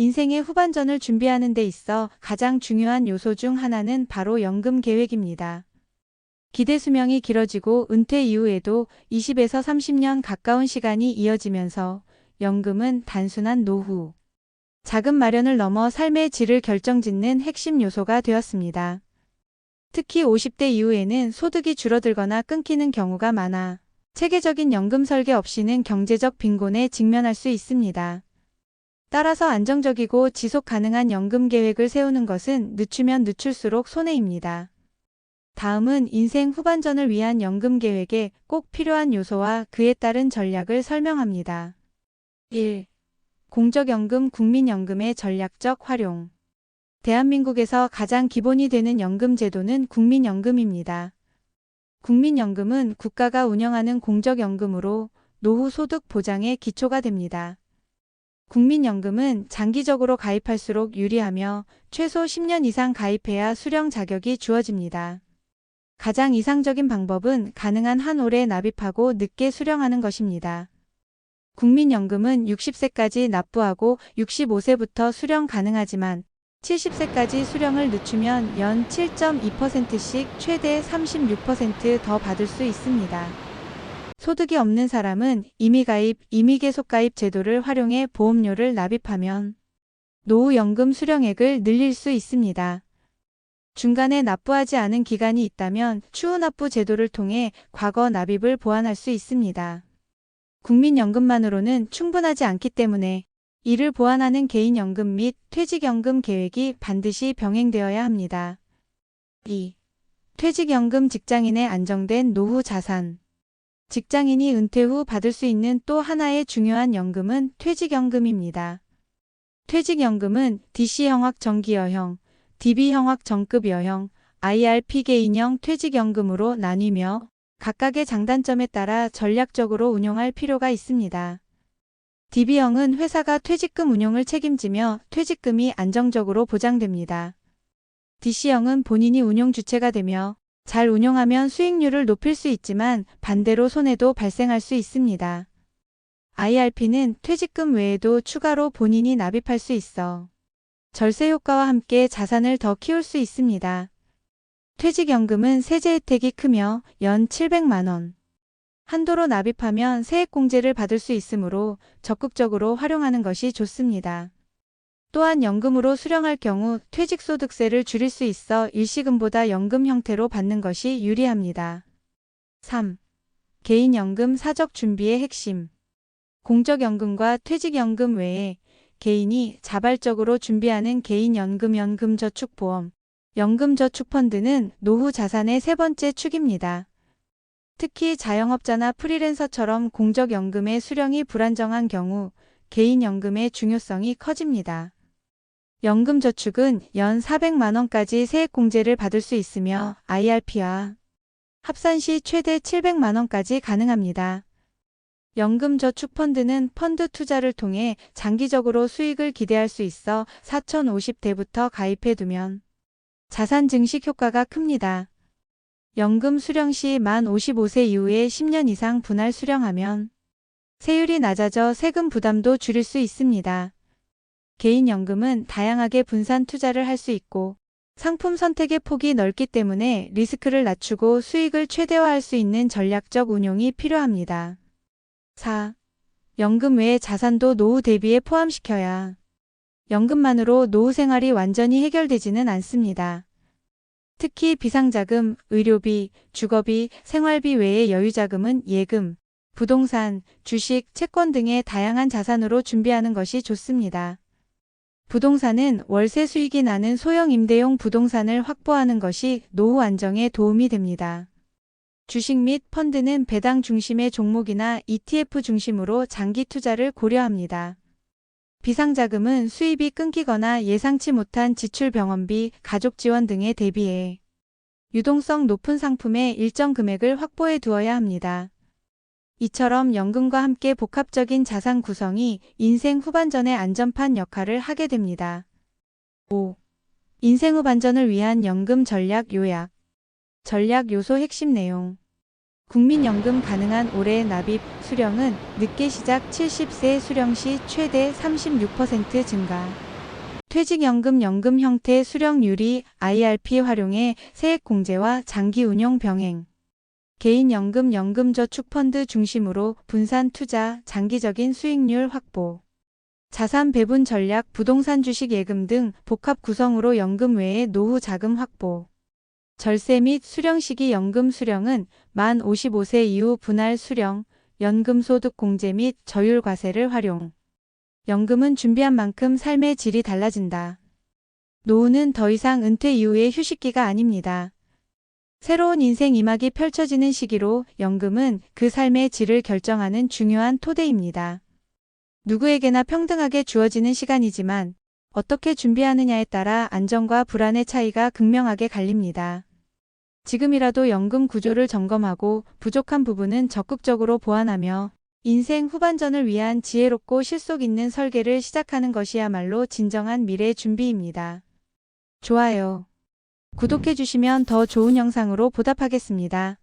인생의 후반전을 준비하는 데 있어 가장 중요한 요소 중 하나는 바로 연금 계획입니다. 기대 수명이 길어지고 은퇴 이후에도 20에서 30년 가까운 시간이 이어지면서 연금은 단순한 노후, 자금 마련을 넘어 삶의 질을 결정짓는 핵심 요소가 되었습니다. 특히 50대 이후에는 소득이 줄어들거나 끊기는 경우가 많아 체계적인 연금 설계 없이는 경제적 빈곤에 직면할 수 있습니다. 따라서 안정적이고 지속 가능한 연금 계획을 세우는 것은 늦추면 늦출수록 손해입니다. 다음은 인생 후반전을 위한 연금 계획에 꼭 필요한 요소와 그에 따른 전략을 설명합니다. 1. 공적연금 국민연금의 전략적 활용. 대한민국에서 가장 기본이 되는 연금 제도는 국민연금입니다. 국민연금은 국가가 운영하는 공적연금으로 노후 소득 보장의 기초가 됩니다. 국민연금은 장기적으로 가입할수록 유리하며 최소 10년 이상 가입해야 수령 자격이 주어집니다. 가장 이상적인 방법은 가능한 한 올해 납입하고 늦게 수령하는 것입니다. 국민연금은 60세까지 납부하고 65세부터 수령 가능하지만 70세까지 수령을 늦추면 연 7.2%씩 최대 36%더 받을 수 있습니다. 소득이 없는 사람은 임의가입, 임의계속가입 제도를 활용해 보험료를 납입하면 노후연금 수령액을 늘릴 수 있습니다. 중간에 납부하지 않은 기간이 있다면 추후 납부 제도를 통해 과거 납입을 보완할 수 있습니다. 국민연금만으로는 충분하지 않기 때문에 이를 보완하는 개인연금 및 퇴직연금 계획이 반드시 병행되어야 합니다. 2. 퇴직연금 직장인의 안정된 노후 자산. 직장인이 은퇴 후 받을 수 있는 또 하나의 중요한 연금은 퇴직연금입니다. 퇴직연금은 DC형학 정기여형, DB형학 정급여형, IRP 개인형 퇴직연금으로 나뉘며 각각의 장단점에 따라 전략적으로 운용할 필요가 있습니다. DB형은 회사가 퇴직금 운용을 책임지며 퇴직금이 안정적으로 보장됩니다. DC형은 본인이 운용 주체가 되며 잘 운용하면 수익률을 높일 수 있지만 반대로 손해도 발생할 수 있습니다. IRP는 퇴직금 외에도 추가로 본인이 납입할 수 있어 절세 효과와 함께 자산을 더 키울 수 있습니다. 퇴직연금은 세제 혜택이 크며 연 700만 원. 한도로 납입하면 세액공제를 받을 수 있으므로 적극적으로 활용하는 것이 좋습니다. 또한 연금으로 수령할 경우 퇴직소득세를 줄일 수 있어 일시금보다 연금 형태로 받는 것이 유리합니다. 3. 개인연금 사적 준비의 핵심. 공적연금과 퇴직연금 외에 개인이 자발적으로 준비하는 개인연금 연금저축보험, 연금저축펀드는 노후 자산의 세 번째 축입니다. 특히 자영업자나 프리랜서처럼 공적연금의 수령이 불안정한 경우 개인연금의 중요성이 커집니다. 연금저축은 연 400만원까지 세액공제를 받을 수 있으며 IRP와 합산 시 최대 700만원까지 가능합니다. 연금저축펀드는 펀드 투자를 통해 장기적으로 수익을 기대할 수 있어 4050대부터 가입해두면 자산 증식 효과가 큽니다. 연금 수령 시 만 55세 이후에 10년 이상 분할 수령하면 세율이 낮아져 세금 부담도 줄일 수 있습니다. 개인연금은 다양하게 분산 투자를 할 수 있고 상품 선택의 폭이 넓기 때문에 리스크를 낮추고 수익을 최대화할 수 있는 전략적 운용이 필요합니다. 4. 연금 외의 자산도 노후 대비에 포함시켜야 연금만으로 노후 생활이 완전히 해결되지는 않습니다. 특히 비상자금, 의료비, 주거비, 생활비 외의 여유자금은 예금, 부동산, 주식, 채권 등의 다양한 자산으로 준비하는 것이 좋습니다. 부동산은 월세 수익이 나는 소형 임대용 부동산을 확보하는 것이 노후 안정에 도움이 됩니다. 주식 및 펀드는 배당 중심의 종목이나 ETF 중심으로 장기 투자를 고려합니다. 비상자금은 수입이 끊기거나 예상치 못한 지출 병원비, 가족 지원 등에 대비해 유동성 높은 상품의 일정 금액을 확보해 두어야 합니다. 이처럼 연금과 함께 복합적인 자산 구성이 인생 후반전의 안전판 역할을 하게 됩니다. 5. 인생 후반전을 위한 연금 전략 요약. 전략 요소 핵심 내용. 국민연금 가능한 올해 납입 수령은 늦게 시작 70세 수령 시 최대 36% 증가. 퇴직연금 연금 형태 수령 유리 IRP 활용해 세액 공제와 장기 운용 병행. 개인연금 연금저축펀드 중심으로 분산 투자, 장기적인 수익률 확보. 자산 배분 전략, 부동산 주식 예금 등 복합 구성으로 연금 외에 노후 자금 확보. 절세 및 수령 시기 연금 수령은 만 55세 이후 분할 수령, 연금 소득 공제 및 저율 과세를 활용. 연금은 준비한 만큼 삶의 질이 달라진다. 노후는 더 이상 은퇴 이후의 휴식기가 아닙니다. 새로운 인생 이막이 펼쳐지는 시기로 연금은 그 삶의 질을 결정하는 중요한 토대입니다. 누구에게나 평등하게 주어지는 시간이지만 어떻게 준비하느냐에 따라 안정과 불안의 차이가 극명하게 갈립니다. 지금이라도 연금 구조를 점검하고 부족한 부분은 적극적으로 보완하며 인생 후반전을 위한 지혜롭고 실속 있는 설계를 시작하는 것이야말로 진정한 미래 준비입니다. 좋아요. 구독해 주시면 더 좋은 영상으로 보답하겠습니다.